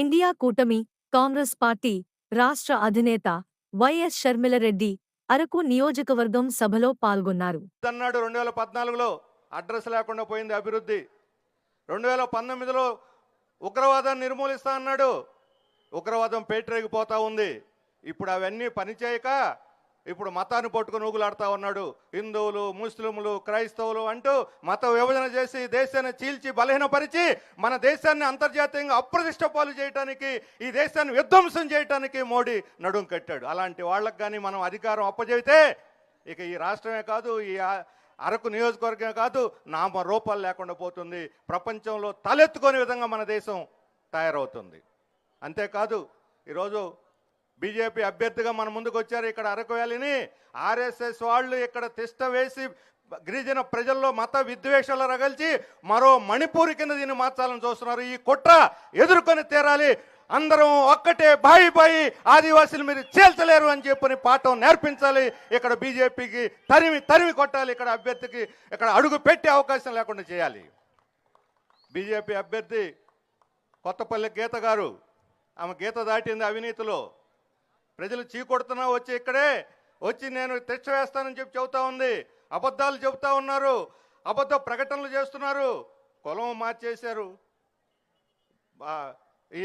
India కూటమి Congress party రాష్ట్ర అధినేత వైఎస్ షర్మిలరెడ్డి అరకు నియోజకవర్గం సభలో పాల్గొన్నారు. అన్నాడు రెండు వేల పద్నాలుగులో అడ్రస్ లేకుండా పోయింది అభివృద్ధి. రెండు వేల పంతొమ్మిదిలో ఉగ్రవాదాన్ని నిర్మూలిస్తా అన్నాడు. ఉగ్రవాదం పేటరేగిపోతా ఉంది. ఇప్పుడు అవన్నీ పనిచేయక ఇప్పుడు మతాన్ని పట్టుకుని ఊగులాడుతూ ఉన్నాడు. హిందువులు ముస్లింలు క్రైస్తవులు అంటూ మత విభజన చేసి దేశాన్ని చీల్చి బలహీనపరిచి మన దేశాన్ని అంతర్జాతీయంగా అప్రతిష్ట పాలు చేయడానికి ఈ దేశాన్ని విధ్వంసం చేయడానికి మోడీ నడుం కట్టాడు. అలాంటి వాళ్ళకి కానీ మనం అధికారం అప్పచెబితే ఇక ఈ రాష్ట్రమే కాదు ఈ అరకు నియోజకవర్గమే కాదు నామ రూపాలు లేకుండా పోతుంది. ప్రపంచంలో తలెత్తుకునే విధంగా మన దేశం తయారవుతుంది. అంతేకాదు ఈరోజు బీజేపీ అభ్యర్థిగా మన ముందుకు వచ్చారు ఇక్కడ అరకు వ్యాలీని ఆర్ఎస్ఎస్ వాళ్ళు ఇక్కడ తిష్ట వేసి గిరిజన ప్రజల్లో మత విద్వేషాలు రగల్చి మరో మణిపూర్ కింద దీన్ని మార్చాలని చూస్తున్నారు. ఈ కుట్ర ఎదుర్కొని తీరాలి. అందరం ఒక్కటే బాయి బాయి ఆదివాసులు మీరు చేల్చలేరు అని చెప్పని పాఠం నేర్పించాలి. ఇక్కడ బీజేపీకి తరిమి తరిమి కొట్టాలి. ఇక్కడ అభ్యర్థికి ఇక్కడ అడుగు పెట్టే అవకాశం లేకుండా చేయాలి. బీజేపీ అభ్యర్థి కొత్తపల్లి గీత గారు ఆమె గీత దాటింది అవినీతిలో. ప్రజలు చీకొడుతున్నా వచ్చి ఇక్కడే వచ్చి నేను తెచ్చ వేస్తానని చెప్పి చెబుతా ఉంది. అబద్ధాలు చెబుతా ఉన్నారు. అబద్ధ ప్రకటనలు చేస్తున్నారు. కులం మార్చేశారు. ఈ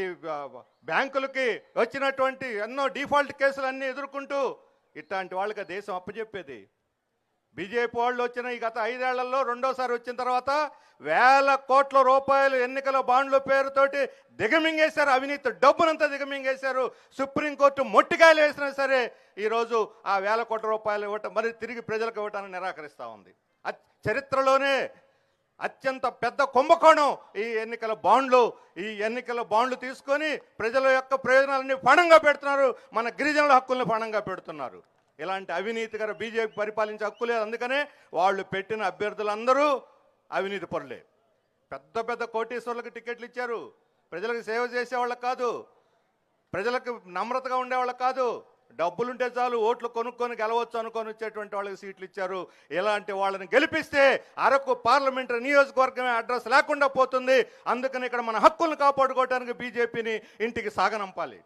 బ్యాంకులకి వచ్చినటువంటి ఎన్నో డిఫాల్ట్ కేసులు అన్నీ ఎదుర్కొంటూ ఇట్లాంటి వాళ్ళకి దేశం అప్పచెప్పేది బీజేపీ వాళ్ళు వచ్చిన ఈ గత ఐదేళ్ళలో రెండోసారి వచ్చిన తర్వాత వేల కోట్ల రూపాయలు ఎన్నికల బాండ్ల పేరుతోటి దిగమింగేశారు. అవినీతి డబ్బునంతా దిగమింగేశారు. సుప్రీంకోర్టు మొట్టికాయలు వేసినా సరే ఈరోజు ఆ వేల కోట్ల రూపాయలు ఇవ్వటం మరి తిరిగి ప్రజలకు ఇవ్వటాన్ని నిరాకరిస్తూ ఉంది. చరిత్రలోనే అత్యంత పెద్ద కుంభకోణం ఈ ఎన్నికల బాండ్లు. ఈ ఎన్నికల బాండ్లు తీసుకొని ప్రజల యొక్క ప్రయోజనాలన్నీ పణంగా పెడుతున్నారు. మన గిరిజనుల హక్కుల్ని పణంగా పెడుతున్నారు. ఇలాంటి అవినీతికర బీజేపీ పరిపాలించే హక్కు లేదు. అందుకనే వాళ్ళు పెట్టిన అభ్యర్థులందరూ అవినీతి పరులే. పెద్ద పెద్ద కోటీశ్వర్లకు టికెట్లు ఇచ్చారు. ప్రజలకు సేవ చేసేవాళ్ళకి కాదు. ప్రజలకు నమ్రతగా ఉండేవాళ్ళకి కాదు. డబ్బులుంటే చాలు ఓట్లు కొనుక్కొని గెలవచ్చు అనుకొని వచ్చేటువంటి వాళ్ళకి సీట్లు ఇచ్చారు. ఇలాంటి వాళ్ళని గెలిపిస్తే అరకు పార్లమెంటరీ నియోజకవర్గమే అడ్రస్ లేకుండా పోతుంది. అందుకని ఇక్కడ మన హక్కులను కాపాడుకోవడానికి బీజేపీని ఇంటికి సాగనంపాలి.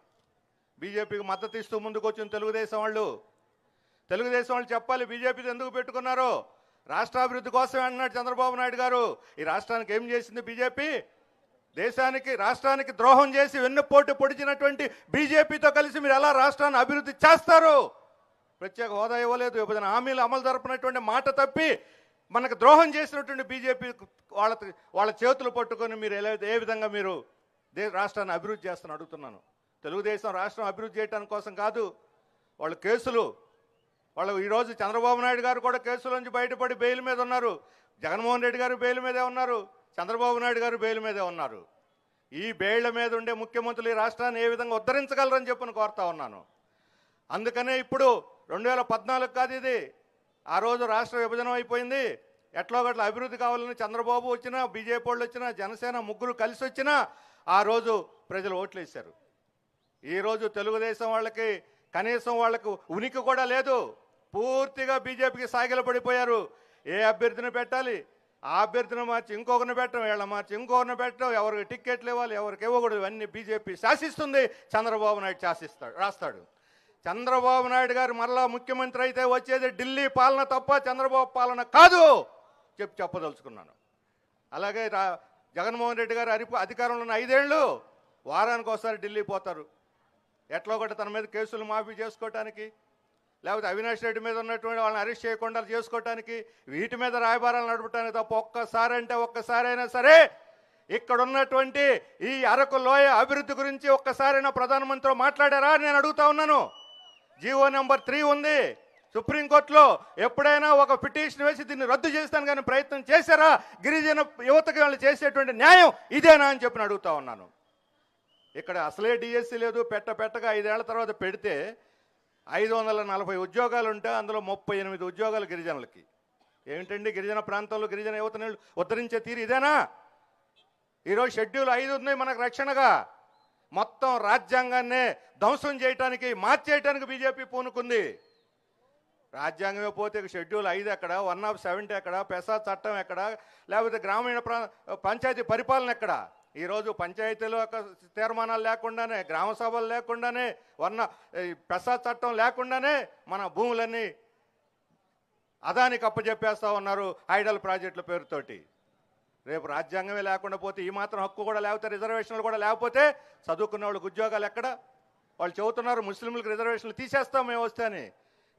బీజేపీకి మద్దతు ఇస్తూ ముందుకు వచ్చిన తెలుగుదేశం వాళ్ళు. తెలుగుదేశం వాళ్ళు చెప్పాలి బీజేపీ ఎందుకు పెట్టుకున్నారో? రాష్ట్రాభివృద్ధి కోసమే అన్నాడు చంద్రబాబు నాయుడు గారు. ఈ రాష్ట్రానికి ఏం చేసింది బీజేపీ? దేశానికి రాష్ట్రానికి ద్రోహం చేసి వెన్నుపోటు పొడిచినటువంటి బీజేపీతో కలిసి మీరు ఎలా రాష్ట్రాన్ని అభివృద్ధి చేస్తారు? ప్రత్యేక హోదా ఇవ్వలేదు విభజన హామీలు అమలు జరపనటువంటి మాట తప్పి మనకు ద్రోహం చేసినటువంటి బీజేపీ వాళ్ళ వాళ్ళ చేతులు పట్టుకొని మీరు ఎలా ఏ విధంగా మీరు దే రాష్ట్రాన్ని అభివృద్ధి చేస్తాను అడుగుతున్నాను. తెలుగుదేశం రాష్ట్రం అభివృద్ధి చేయడానికి కోసం కాదు వాళ్ళ కేసులు వాళ్ళు ఈరోజు చంద్రబాబు నాయుడు గారు కూడా కేసుల నుంచి బయటపడి బెయిల్ మీద ఉన్నారు. జగన్మోహన్ రెడ్డి గారు బెయిల్ మీదే ఉన్నారు. చంద్రబాబు నాయుడు గారు బెయిల్ మీదే ఉన్నారు. ఈ బెయిళ్ళ మీద ఉండే ముఖ్యమంత్రులు ఈ రాష్ట్రాన్ని ఏ విధంగా ఉద్ధరించగలరని చెప్పని కోరుతా ఉన్నాను. అందుకనే ఇప్పుడు రెండు వేల పద్నాలుగు కాదు ఇది. ఆ రోజు రాష్ట్ర విభజన అయిపోయింది. ఎట్లో గట్ల అభివృద్ధి కావాలని చంద్రబాబు వచ్చినా బీజేపీ వాళ్ళు వచ్చినా జనసేన ముగ్గురు కలిసి వచ్చినా ఆ రోజు ప్రజలు ఓట్లు వేశారు ఈరోజు తెలుగుదేశం వాళ్ళకి కనీసం వాళ్ళకు ఉనికి కూడా లేదు. పూర్తిగా బీజేపీకి సాగిలపడిపోయారు ఏ అభ్యర్థిని పెట్టాలి? ఆ అభ్యర్థిని మార్చి ఇంకొకరిని పెట్టడం వీళ్ళ మార్చి ఇంకొకరిని పెట్టడం ఎవరికి టిక్కెట్లు ఇవ్వాలి ఎవరికి ఇవ్వకూడదు ఇవన్నీ బీజేపీ శాసిస్తుంది. చంద్రబాబు నాయుడు శాసిస్తాడు రాస్తాడు. చంద్రబాబు నాయుడు గారు మరలా ముఖ్యమంత్రి అయితే వచ్చేది ఢిల్లీ పాలన తప్ప చంద్రబాబు పాలన కాదు చెప్పి చెప్పదలుచుకున్నాను. అలాగే రా జగన్మోహన్ రెడ్డి గారు అరిప అధికారంలో ఉన్న ఐదేళ్ళు వారానికి ఒకసారి ఢిల్లీ పోతారు. ఎట్లా ఒకటి తన మీద కేసులు మాఫీ చేసుకోవటానికి లేకపోతే అవినాష్ రెడ్డి మీద ఉన్నటువంటి వాళ్ళని అరెస్ట్ చేయకుండా చేసుకోవటానికి వీటి మీద రాయబారాలు నడపడానికి తప్ప ఒక్కసారి అంటే ఒక్కసారైనా సరే ఇక్కడ ఉన్నటువంటి ఈ అరకు లోయ అభివృద్ధి గురించి ఒక్కసారైనా ప్రధానమంత్రి మాట్లాడారా నేను అడుగుతా ఉన్నాను. జీవో నెంబర్ త్రీ ఉంది. సుప్రీంకోర్టులో ఎప్పుడైనా ఒక పిటిషన్ వేసి దీన్ని రద్దు చేస్తాను కానీ ప్రయత్నం చేశారా? గిరిజన యువతకి వాళ్ళు చేసేటువంటి న్యాయం ఇదేనా అని చెప్పి అడుగుతా ఉన్నాను. ఇక్కడ అసలే డిఎస్సి లేదు పెట్ట పెట్టగా ఐదేళ్ళ తర్వాత పెడితే ఐదు వందల నలభై ఉద్యోగాలు ఉంటే అందులో ముప్పై ఎనిమిది ఉద్యోగాలు గిరిజనులకి. ఏమిటండి? గిరిజన ప్రాంతంలో గిరిజన యువతని ఉద్ధరించే తీరు ఇదేనా? ఈరోజు షెడ్యూల్ ఐదు ఉన్నాయి మనకు రక్షణగా. మొత్తం రాజ్యాంగాన్నే ధ్వంసం చేయటానికి మార్చేయటానికి బీజేపీ పూనుకుంది. రాజ్యాంగమే పోతే షెడ్యూల్ ఐదు ఎక్కడ? వన్ ఆఫ్ సెవెంటీ ఎక్కడ? పెసా చట్టం ఎక్కడ? లేకపోతే గ్రామీణ ప్రా పంచాయతీ పరిపాలన ఎక్కడ? ఈరోజు పంచాయతీలో యొక్క తీర్మానాలు లేకుండానే గ్రామ సభలు లేకుండానే వర్ణ ఈ ప్రసాద్ చట్టం లేకుండానే మన భూములన్నీ అదానికి అప్పచెప్పేస్తూ ఉన్నారు ఐడల్ ప్రాజెక్టుల పేరుతోటి. రేపు రాజ్యాంగమే లేకుండా పోతే ఈ మాత్రం హక్కు కూడా లేకపోతే రిజర్వేషన్లు కూడా లేకపోతే చదువుకున్న వాళ్ళకి ఉద్యోగాలు ఎక్కడ? వాళ్ళు చెబుతున్నారు ముస్లింలకు రిజర్వేషన్లు తీసేస్తాం మేము వస్తే అని.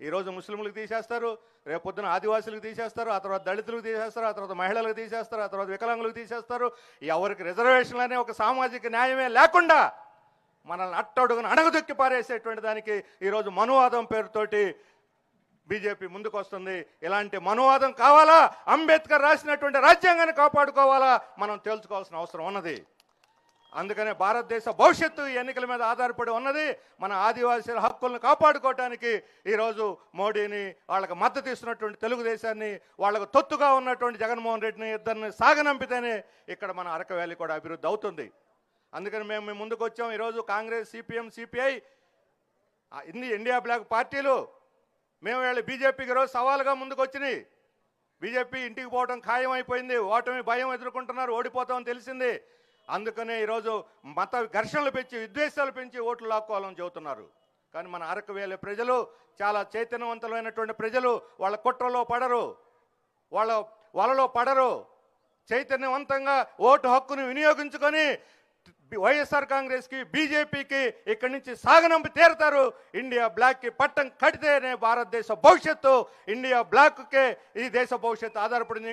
ఈరోజు ముస్లింలకు తీసేస్తారు రేపు పొద్దున ఆదివాసులకు తీసేస్తారు ఆ తర్వాత దళితులకు తీసేస్తారు ఆ తర్వాత మహిళలకు తీసేస్తారు ఆ తర్వాత వికలాంగులకు తీసేస్తారు. ఎవరికి రిజర్వేషన్లు అనే ఒక సామాజిక న్యాయమే లేకుండా మనల్ని అట్టడుగున అణగదొక్కి పారేసేటువంటి దానికి ఈరోజు మనువాదం పేరుతోటి బీజేపీ ముందుకు వస్తుంది ఇలాంటి మనువాదం కావాలా? అంబేద్కర్ రాసినటువంటి రాజ్యాంగాన్ని కాపాడుకోవాలా? మనం తేల్చుకోవాల్సిన అవసరం ఉన్నది. అందుకనే భారతదేశ భవిష్యత్తు ఈ ఎన్నికల మీద ఆధారపడి ఉన్నది మన ఆదివాసీల హక్కులను కాపాడుకోవటానికి ఈరోజు మోడీని వాళ్ళకి మద్దతు ఇస్తున్నటువంటి తెలుగుదేశాన్ని వాళ్ళకు తొత్తుగా ఉన్నటువంటి జగన్మోహన్ రెడ్డిని ఇద్దరిని సాగనంపితేనే ఇక్కడ మన అరక వ్యాలీ కూడా అభివృద్ధి అవుతుంది. అందుకని మేము మేము ముందుకు వచ్చాం. ఈరోజు కాంగ్రెస్ సిపిఎం సిపిఐ ఇన్ని ఇండియా బ్లాక్ పార్టీలు. మేము వీళ్ళ బీజేపీకి ఈరోజు సవాలుగా ముందుకు వచ్చినాయి. బీజేపీ ఇంటికి పోవడం ఖాయం అయిపోయింది ఓటమి భయం ఎదుర్కొంటున్నారు. ఓడిపోతామని తెలిసింది. అందుకనే ఈరోజు మత ఘర్షణలు పెంచి విద్వేషాలు పెంచి ఓట్లు లాక్కోవాలని చెబుతున్నారు. కానీ మన అరకు వేల ప్రజలు చాలా చైతన్యవంతులైనటువంటి ప్రజలు వాళ్ళ కుట్రలో పడరు. వాళ్ళ వలలో పడరు. చైతన్యవంతంగా ఓటు హక్కును వినియోగించుకొని వైఎస్ఆర్ కాంగ్రెస్కి బీజేపీకి ఇక్కడి నుంచి సాగనంపి తీరుతారు. ఇండియా బ్లాక్కి పట్టం కడితేనే భారతదేశ భవిష్యత్తు. ఇండియా బ్లాక్కే ఈ దేశ భవిష్యత్తు ఆధారపడింది.